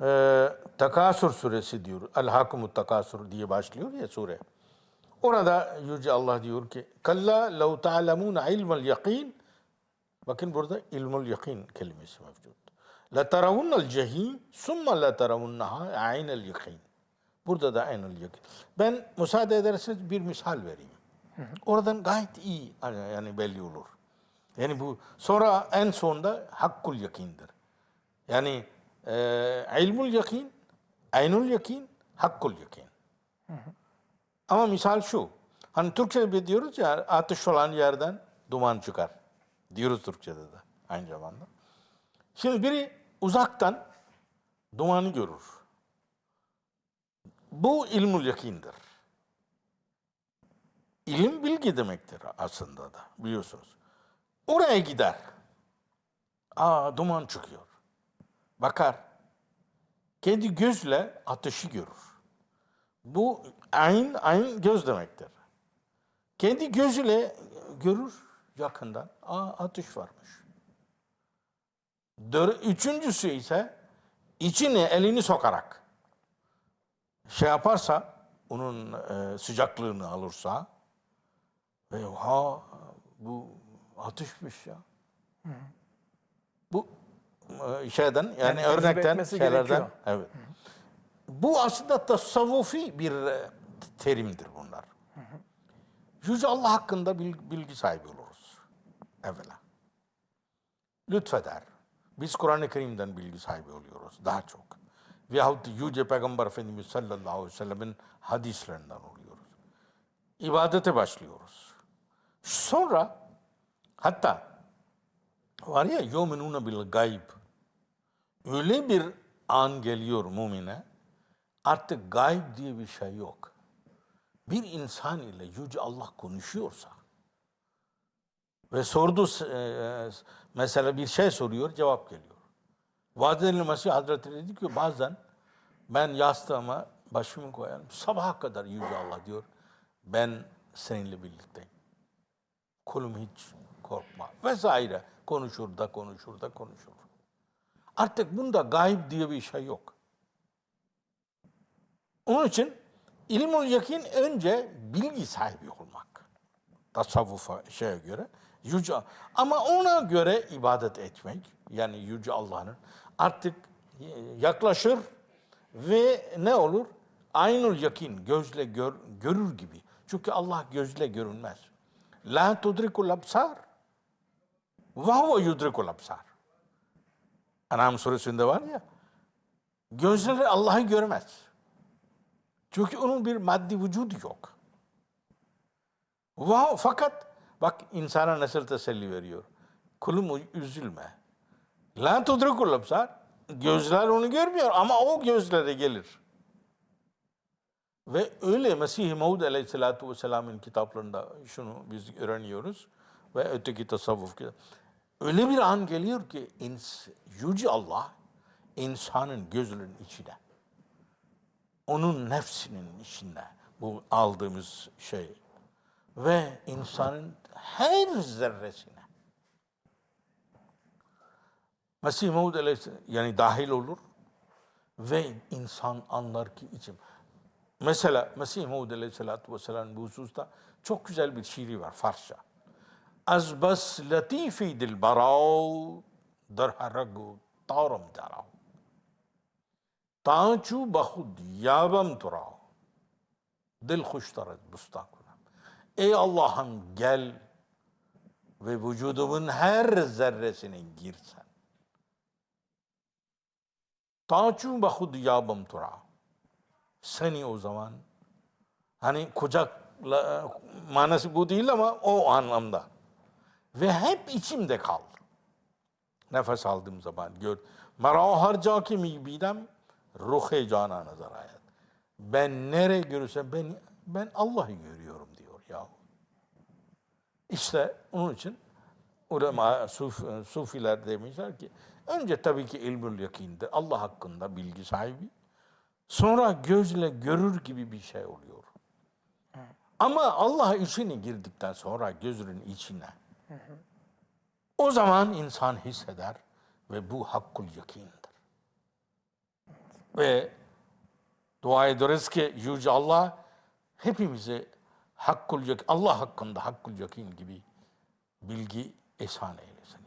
Ee, Takasur suresi diyor. El Hakumut Takasur diye başlıyor ya sure. Orada Yüce Allah diyor ki Kalla lev ta'lemûne ilmel yakin Bakın burada ilmul yakin kelimesi mevcut. La taravunnal cehim summa la taravunnaha aynel yakin. Burada da aynel yakin. Ben müsaade ederseniz bir misal vereyim. Oradan gayet iyi yani belli olur. Yani bu sonra en sonda hakkul yakindir. Yani e, ilmul yakin, aynul yakin, hakkul yakin. Ama misal şu. Hani Türkçe'de diyoruz ya ateş olan yerden duman çıkar. Diyoruz Türkçe'de de aynı zamanda. Şimdi biri uzaktan dumanı görür. Bu ilmul yakindir. İlim bilgi demektir aslında da biliyorsunuz. Oraya gider. Aa duman çıkıyor. Bakar. Kendi gözle ateşi görür. Bu ayn, ayn göz demektir. Kendi gözüyle görür yakından. Aa ateş varmış. Dör, üçüncüsü ise içine elini sokarak şey yaparsa, onun e, sıcaklığını alırsa ve ha bu ateşmiş ya. E, şeyden yani, Yani örnekten şeylerden gerekiyor. evet. Bu aslında tasavvufi bir e, terimdir bunlar. Yüce Allah hakkında bil- bilgi sahibi oluruz. Evvela. Lütfeder. Biz Kur'an-ı Kerim'den bilgi sahibi oluyoruz daha çok. Veyahut Yüce Peygamber Efendimiz sallallahu aleyhi ve sellemin hadislerinden oluyoruz. İbadete başlıyoruz. Sonra hatta var ya bil gayb. Öyle bir an geliyor mumine artık gayb diye bir şey yok. Bir insan ile Yüce Allah konuşuyorsa ve sordu e, mesela bir şey soruyor cevap geliyor. Vadeli Mesih Hazretleri dedi ki bazen ben yastığıma başımı koyarım. Sabaha kadar Yüce Allah diyor. Ben seninle birlikteyim. Kulum hiç korkma. Vesaire. Konuşur da konuşur da konuşur. Artık bunda gayb diye bir şey yok. Onun için ilmul yakin önce bilgi sahibi olmak. Tasavvufa şeye göre. Yüce, ama ona göre ibadet etmek, yani Yüce Allah'ın artık yaklaşır ve ne olur? Aynul yakin, gözle gör, görür gibi. Çünkü Allah gözle görünmez. La tudrikul absar. Ve huve yudrikul absar. Anam suresinde var ya, gözleri Allah'ı görmez. Çünkü onun bir maddi vücudu yok. Ve fakat Bak insana nasıl teselli veriyor. Kulum üzülme. La tudrikul absar. Gözler onu görmüyor ama o gözlere gelir. Ve öyle Mesih-i Maud aleyhissalatu vesselamın kitaplarında şunu biz öğreniyoruz. Ve öteki tasavvuf kitap. Öyle bir an geliyor ki ins, Yüce Allah insanın gözlerinin içine. Onun nefsinin içinde. Bu aldığımız şey ve insanın her zerresine. Mesih Maud Aleyhisselam yani dahil olur ve insan anlar ki içim. Mesela Mesih Maud Aleyhisselatü Vesselam bu hususta çok güzel bir şiiri var Farsça. Bas latifi dil barav dar haragu taram darav. Tançu bahud yabam turav. Dil huştarat bustak. Ey Allah'ım gel ve vücudumun her zerresine girsen. Taçu bahud yabım tura. Seni o zaman hani kucakla manası bu değil ama o anlamda. Ve hep içimde kal. Nefes aldığım zaman gör. Mara harca ki mi bidem ruhe cana nazar ayet. Ben nereye görürsem ben ben Allah'ı görüyorum diyor ya. İşte onun için ulema, suf, sufiler demişler ki önce tabii ki ilmül yakindir. Allah hakkında bilgi sahibi. Sonra gözle görür gibi bir şey oluyor. Ama Allah içine girdikten sonra gözünün içine o zaman insan hisseder ve bu hakkul yakindir. Ve dua ederiz ki Yüce Allah hepimize hakkul yak- Allah hakkında hakkul yakin gibi bilgi ihsan eylesin.